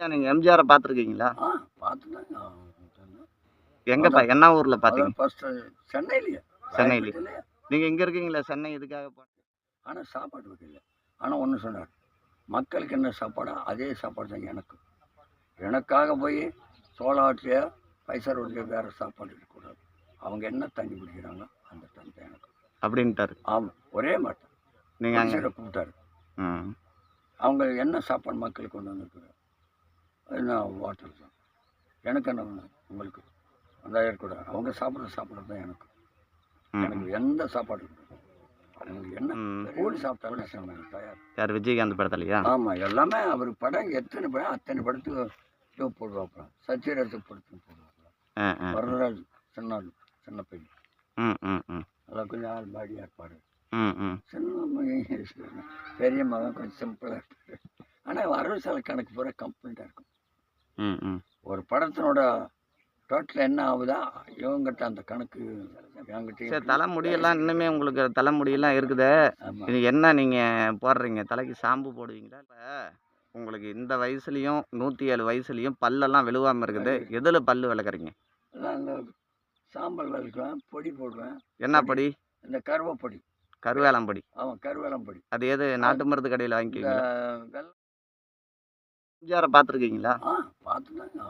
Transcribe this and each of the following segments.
நீங்கள் எம்ஜிஆரை பார்த்துருக்கீங்களா? எங்கப்பா? என்ன ஊரில் பார்த்தீங்க? சென்னையிலேயே. சென்னையிலே. ராயப்பேட்டையிலே. நீங்கள் எங்கே இருக்கீங்களா சென்னை இதுக்காக ஆனால் சாப்பாடு வைக்கல. ஆனால் ஒன்று சொன்னார். மக்களுக்கு என்ன சாப்பாடோ? அதே சாப்பாடு தான் எனக்கு எனக்காக போய் சோளாட்டிலையோ பைசா ரோட்லையோ வேறு சாப்பாடு இருக்கக்கூடாது. அவங்க என்ன தண்ணி குடிக்கிறாங்க அந்த தண்ணி தான் எனக்கு அப்படின்ட்டாரு. ஆமாம் ஒரே மாட்டேன். நீங்கள் அங்கே கூப்பிட்டாரு. அவங்க என்ன சாப்பாடு மக்களுக்கு கொண்டு வந்திருக்குறாங்க? என்ன ஹோட்டல் தான் எனக்கு என்ன உங்களுக்கு? அந்த கூட அவங்க சாப்பிட்ற சாப்பாடு தான் எனக்கு. எனக்கு எந்த சாப்பாடு. அவங்களுக்கு என்ன கூலி சாப்பிட்டாலும் தயார். யார் விஜயகாந்த் படத்துலையா? ஆமாம் எல்லாமே அவர் படம் எத்தனை படம்? அத்தனை படத்துக்கு இது போடுவாப்புல. சத்யராஜ் படத்துக்கு போடுவாப்புல. ஆ ஆ வரதராஜ் சின்ன சின்ன பையன். எல்லாம் கொஞ்சம் ஆள் பாடியாக இருப்பார். சின்ன பெரிய மகன் கொஞ்சம் சிம்பிளாக இருப்பார். ஆனால் வரவு செலவு கணக்கு பூரா கம்ப்ளீட்டாக இருக்கும். ஒரு படத்தினோட டோட்டல் என்ன ஆகுதா? இவங்கிட்ட அந்த கணக்கு சரி தலைமுடியெல்லாம் இன்னுமே உங்களுக்கு தலைமுடியெல்லாம் இருக்குதே. இது என்ன நீங்கள் போடுறீங்க? தலைக்கு ஷாம்பு போடுவீங்களா? இப்போ உங்களுக்கு இந்த வயசுலேயும் நூற்றி ஏழு வயசுலேயும் பல்லெல்லாம் விழுவாமல் இருக்குது. எதில் பல்லு விளக்குறீங்க? சாம்பல் விளக்குவேன் பொடி போடுவேன். என்ன பொடி? இந்த கருவேப்பொடி கருவேலம் பொடி. ஆமாம் கருவேலம் பொடி அது எது? நாட்டு மருந்து கடையில் வாங்கிக்குவீங்களா? எம்ஜிஆரை பார்த்துருக்கீங்களா ஆ பார்த்துதாங்க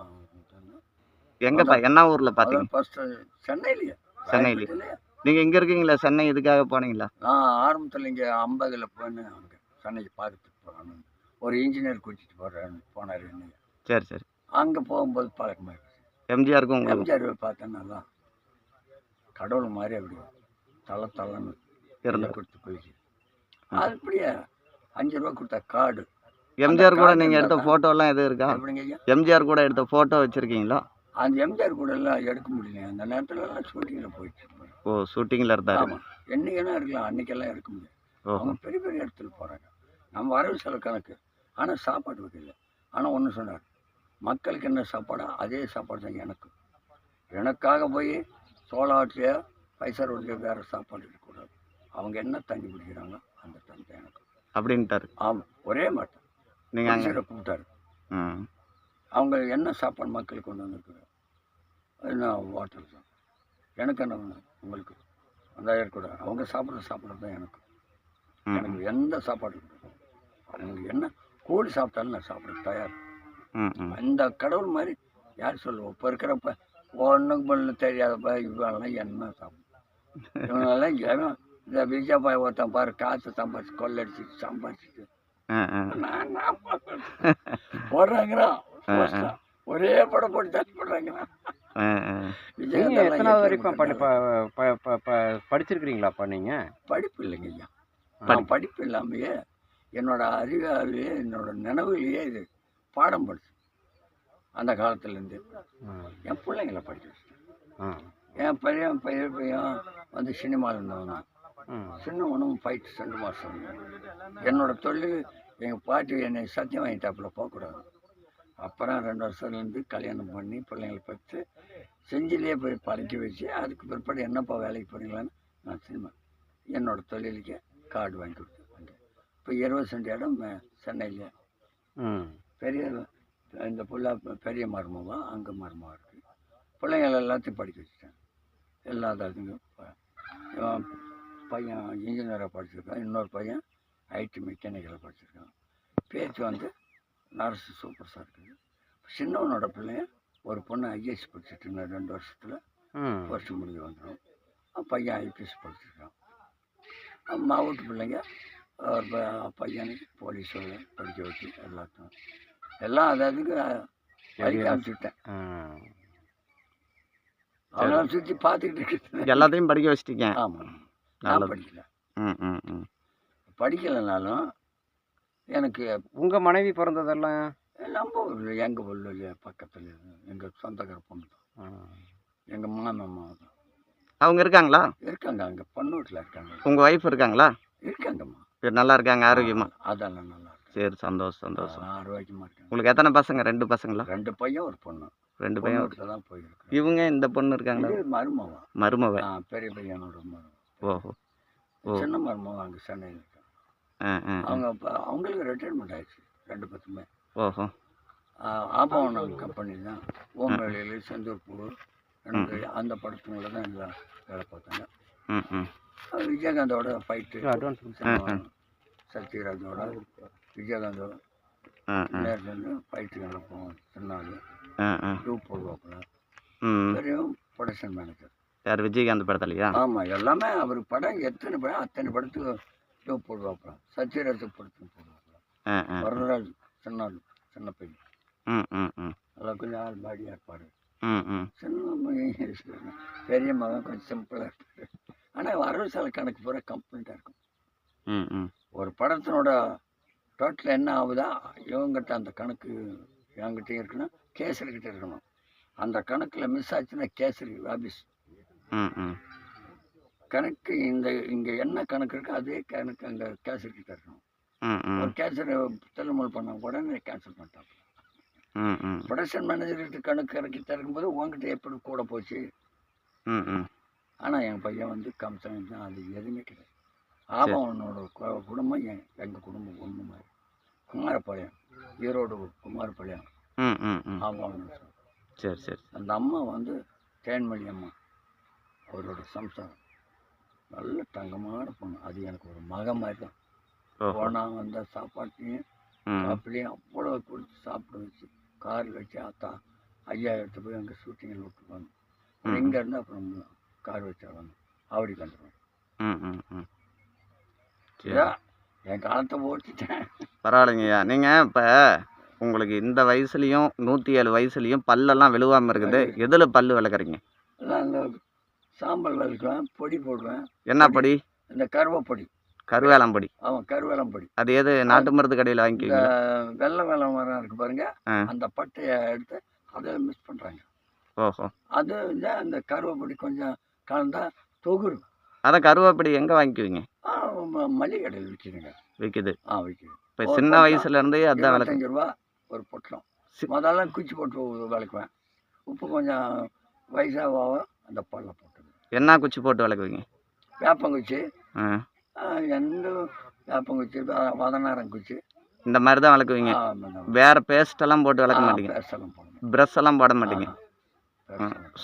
எங்கப்பா என்ன ஊரில் பார்த்தீங்க ஃபஸ்ட்டு சென்னையிலேயே சென்னையிலே. ராயப்பேட்டையிலே. நீங்கள் எங்கே இருக்கீங்களா? சென்னை இதுக்காக போனீங்களா? நான் ஆரம்பத்தில் இங்கே ஐம்பதில் போனேன் அங்கே சென்னைக்கு பார்த்துட்டு போகிறான்னு ஒரு இன்ஜினியர் கூட்டிகிட்டு போகிறேன் போனார் என்னைய. சரி சரி. அங்கே போகும்போது பழக்கமாயிடுச்சு எம்ஜிஆருக்கும் உங்களுக்கு எம்ஜிஆர் பார்த்தேன் நல்லா. கடவுள் மாதிரி அப்படி தலை தலைன்னு இருந்தது கொடுத்து போயிடுச்சு. அது அப்படியே அஞ்சு ரூபா கொடுத்த கார்டு. எம்ஜிஆர் கூட நீங்கள் எடுத்த ஃபோட்டோலாம் எதுவும் இருக்கா? எம்ஜிஆர் கூட எடுத்த ஃபோட்டோ வச்சுருக்கீங்களா? அந்த எம்ஜிஆர் கூட எல்லாம் எடுக்க முடியல அந்த நேரத்துல எல்லாம் ஷூட்டிங்கில் போயிடுச்சு. ஓ ஷூட்டிங்கில் இருந்தார். ஆமாம் என்னைக்கெல்லாம் எடுக்கலாம் அன்னைக்கெல்லாம் எடுக்க முடியாது ஓஹோ. அவங்க பெரிய பெரிய இடத்துல போகிறாங்க நம்ம வரவு செலவு கணக்கு. ஆனால் சாப்பாடு வைக்கல. ஆனால் ஒன்று சொன்னார். மக்களுக்கு என்ன சாப்பாடோ? அதே சாப்பாடு தான் எனக்கு எனக்காக போய் சோளாட்டிலையோ பைசா ரோட்லையோ வேறு சாப்பாடு இருக்கக்கூடாது அவங்க என்ன தண்ணி குடிக்கிறாங்க அந்த தண்ணி தான் எனக்கு அப்படின்ட்டாரு. ஆமாம் ஒரே மாட்டேன். நீங்கள் அங்கே கூப்பிட்டாரு அவங்க என்ன சாப்பாடு மக்களுக்கு கொண்டு வந்திருக்குறாங்க என்ன ஹோட்டல் தான் எனக்கு என்ன உங்களுக்கு? அந்த கூட. அவங்க சாப்பிட்ற சாப்பாடு தான் எனக்கு. எனக்கு எந்த சாப்பாடு. அவங்களுக்கு என்ன கூலி சாப்பிட்டாலும் நான் சாப்பிட தயார். இந்த கடவுள் மாதிரி யார் சொல்லுவோம் இப்போ இருக்கிறப்ப ஒன்றுக்கு பண்ணு தெரியாதப்ப இவெல்லாம் என்ன சாப்பிடும் இவனெல்லாம் எவன் இந்த விஜய் பாய் ஒருத்தன் பாரு காசு சம்பாதிச்சு கொள்ளடிச்சு சம்பாதிச்சுட்டு போடுறாங்கிறான். ஒரே படம் போட்டு தள்ளி போடுறாங்கிறான் ஆ ஆ. நீங்க எத்தனாவது வரைக்கும் படி ப- ப- ப- ப- படிச்சிருக்கிறீங்களாப்பா நீங்க? படிப்பு இல்லைங்க ஐயா. நான் படிப்பு இல்லாமையே என்னோட அறிவாலேயே என்னோட நினைவுலேயே இது பாடம் படிச்சு. அந்த காலத்துலேருந்து. என் பிள்ளைங்கள படிக்க வச்சிட்டேன். என் பையன் பையன் பையன் வந்து சினிமாவில் இருந்தவன் ம். சின்னவனும் ஃபைட் ரெண்டு மாதம் என்னோட தொழில் எங்கள் பாட்டி என்னை சத்தியம் வாங்கிட்டாப்புல போகக்கூடாது. அப்புறம் ரெண்டு வருஷத்துலேருந்து கல்யாணம் பண்ணி பிள்ளைங்களை பற்றி செஞ்சிலே போய் பழக்கி வச்சு அதுக்கு பிற்பாடு என்னப்பா வேலைக்கு போகிறீங்களான்னு நான் சினிமா என்னோட தொழிலுக்கு கார்டு வாங்கி கொடுத்தேன். இப்போ இருபது சென்ட் இடம் சென்னையிலே. பெரிய இந்த புள்ள பெரிய மருமவா அங்கே மருமவா இருக்குது பிள்ளைங்கள எல்லாத்தையும் படிக்க வச்சுட்டேன். எல்லா இவன் பையன் இன்ஜினியராக படிச்சிருக்கான் இன்னொரு பையன் ஐடி மெக்கானிக்கலாக படிச்சிருக்கான். பேச்சு வந்து நர்ஸு சூப்பர் சார் இருக்குது சின்னவனோட பிள்ளைய ஒரு பொண்ணு ஐஏஎஸ் படிச்சுட்டு இருந்தா ரெண்டு வருஷத்தில். வருஷம் முடிஞ்சு வந்துடும் பையன் ஐபிஎஸ் படிச்சிருக்கான். மாவட்ட பிள்ளைங்க பையனுக்கு போலீஸ் படிக்க வச்சு எல்லாத்தையும். எல்லாம் அதாவதுக்கு படிக்க அனுப்பிச்சுட்டேன். ம். அவங்கள சுற்றி பார்த்துக்கிட்டு இருக்கு எல்லாத்தையும் படிக்க வச்சிட்டீங்க. ஆமாம். நான் படிக்கல ம் ம் ம். படிக்கலைனாலும் எனக்கு உங்க மனைவி பிறந்ததெல்லாம்? நம்ம எங்கள் ஊரில் பக்கத்தில் எங்கள் சொந்தக்கார பொண்ணு தான். எங்கள் மாமன் மாமா தான் அவங்க இருக்காங்களா? இருக்காங்க அங்கே பொண்ணூட்டில் இருக்காங்க. உங்கள் ஒய்ஃப் இருக்காங்களா? இருக்காங்கம்மா. நல்லா இருக்காங்க ஆரோக்கியமா? அதெல்லாம் நல்லா சரி சந்தோஷம் சந்தோஷம். ஆரோக்கியமாக இருக்காங்க. உங்களுக்கு எத்தனை பசங்க? ரெண்டு பசங்களா? ரெண்டு பையன் ஒரு பொண்ணு. ரெண்டு பையன். தான் போயிருக்கேன் இவங்க இந்த பொண்ணு இருக்காங்களா? இது மருமவா மருமவ ஆ பெரிய பையனோட மருமவன். ஓஹோ. சின்ன மருமவன் அங்கே சென்னையில். அவங்க இப்போ அவங்களுக்கு ரிட்டைர்மெண்ட் ஆயிடுச்சு ரெண்டு பத்துமே ஓஹோ. ஆபவனம் கம்பெனி தான். ஓம்பேலையில் செந்தூர்பூர் எனக்கு அந்த படத்துங்களில் தான் எல்லாம் வேலை பார்த்தாங்க. ம் ம். அது விஜயகாந்தோட ஃபைட்டு அட்வான்ஸ் சத்யராஜோட விஜயகாந்தோட நேரில் வந்து ஃபைட்டு நடப்போம் ம் டூ போடுவாப்புல. ம். பெரிய ப்ரொடக்ஷன் மேனேஜர் யார்? விஜயகாந்த் படத்துலையா ஆமாம் எல்லாமே அவர் படம் எத்தனை படம்? அத்தனை படத்துக்கு டூ போடுவாப்புல. சத்யராஜ் படத்துக்கு போடுவாப்புல. வரதராஜ் சின்ன சின்ன பையன் ம் ம் ம். அதெல்லாம் கொஞ்சம் ஆள் பாடியாக இருப்பார். ம் ம். சின்ன பெரிய மகன் கொஞ்சம் சிம்பிளாக இருப்பார். ஆனால் வரவு செலவு கணக்கு பூரா கம்ப்ளீட்டாக இருக்கும். ம் ம். ஒரு படத்தினோட டோட்டல் என்ன ஆகுதா? இவங்ககிட்ட அந்த கணக்கு என்கிட்டயும் இருக்கணும் கேசரிக்கிட்ட இருக்கணும். அந்த கணக்கில் மிஸ் ஆச்சுன்னா கேசரி ம் கணக்கு இந்த இங்கே என்ன கணக்கு இருக்கோ அதே கணக்கு அங்கே கேசரிக்கிட்ட இருக்கணும். ம் ம். ஒரு கேசரி திருமல் பண்ண உடனே கேன்சல் ம் ப்ரொடக்ஷன் மேனேஜர்கிட்ட கணக்கு இறக்கி தரும்போது உங்ககிட்ட எப்படி கூட போச்சு? ஆனால் என் பையன் வந்து கம்சன் தான் அது எதுவுமே கிடையாது. ஆபவனோட கு- குடும்பம் என் எங்கள் குடும்பம் ஒன்று மாதிரி. குமாரபாளையம் ஈரோடு குமாரபாளையம் ம் ம் ம். ஆபவன் சரி சரி. அந்த அம்மா வந்து தேன்மொழி அம்மா. அவரோட சம்சாரம். நல்ல தங்கமான பொண்ணு அது எனக்கு ஒரு மக மாதிரி தான் போனால் வந்த சாப்பாட்டையும் காப்பிலையும் அவ்வளோ கொடுத்து சாப்பிட வச்சு கார் வச்சு ஆத்தா ஐயா எடுத்து போய் அங்கே ஷூட்டிங்கில் விட்டுருவாங்க ம். இங்கே இருந்து அப்புறம் கார் வச்சா வந்தோம் ஆவடி கண்டுருவோம் ம் ம் ம். சரி. இதா என் காலத்தை ஓட்டிட்டேன் பரவாயில்லைங்கய்யா. நீங்கள் இப்போ உங்களுக்கு இந்த வயசுலேயும் நூற்றி ஏழு வயசுலேயும் பல்லெல்லாம் விழுவாமல் இருக்குது. எதில் பல்லு விளக்குறீங்க? சாம்பல் விளக்குவேன் பொடி போடுவேன். என்ன பொடி இந்த கருவேப்பொடி. கருவேலம் பொடி அவன் கருவேலம் பொடி அது எது நாட்டு மருந்து கடையில் இந்த வாங்கிக்குவீங்க வெள்ளை வெள்ளை மரம் இருக்கு பாருங்க. அந்த பட்டையை எடுத்து அதில் மிக்ஸ் பண்ணுறாங்க ஓஹோ. அது வந்து அந்த கருவேப்பொடி கொஞ்சம் கலந்தா தொகுரு அதான் கருவேப்பொடி எங்கே வாங்கிக்குவீங்க? ஆ, ம- மல்லிகை கடையில் விற்கிதுங்க விற்கிது ஆ விற்கிது இப்போ சின்ன வயசுலேருந்தே அதான் விளக்கு இருபத்தஞ்சு ரூபா ஒரு பொட்டலம். முதல்ல குச்சி போட்டு விளக்குவேன். உப்பு கொஞ்சம் வயசாக அந்த போட்டுது என்ன குச்சி போட்டு விளக்குவீங்க? வேப்பங்குச்சி. எந்த வேப்பங்குச்சி? வதனாரம் குச்சி. இந்த மாதிரி தான் ஆமாம். வேற பேஸ்ட் எல்லாம் போட்டு விளக்க ஆ, மாட்டீங்க. ப்ரஷ் எல்லாம் போட மாட்டீங்க.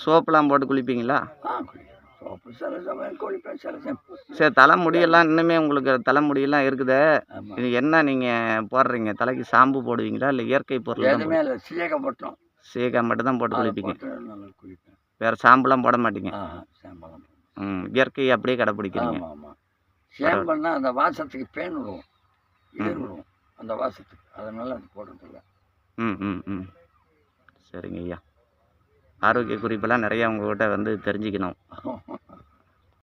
சோப்புலாம் போட்டு குளிப்பீங்களா? சரி தலைமுடியெல்லாம் இன்னுமே உங்களுக்கு தலைமுடியெல்லாம் இருக்குது. இது என்ன நீங்கள் போடுறீங்க? தலைக்கு சாம்பு போடுவீங்களா இல்லை இயற்கை பொருள் தான் எதுவுமே இல்லை சீயக்கப்பட்டோம் சீகா மட்டும் தான் போட்டு குளிப்பீங்க. வேற சாம்புலாம் போட மாட்டீங்க. சாம்பலம் ம் இயற்கையை அப்படியே கடைப்பிடிக்கிறீங்க. ஆமாம் ஆமாம் சேம்பல்னா அந்த வாசத்துக்கு பேன் விடுவோம் ஈர் விடுவோம் அந்த வாசத்துக்கு. அதனால அது போடுறதில்ல. ம் ம் ம். சரிங்க ஐயா. ஆரோக்கிய குறிப்பெல்லாம் நிறைய உங்ககிட்ட வந்து தெரிஞ்சுக்கணும்.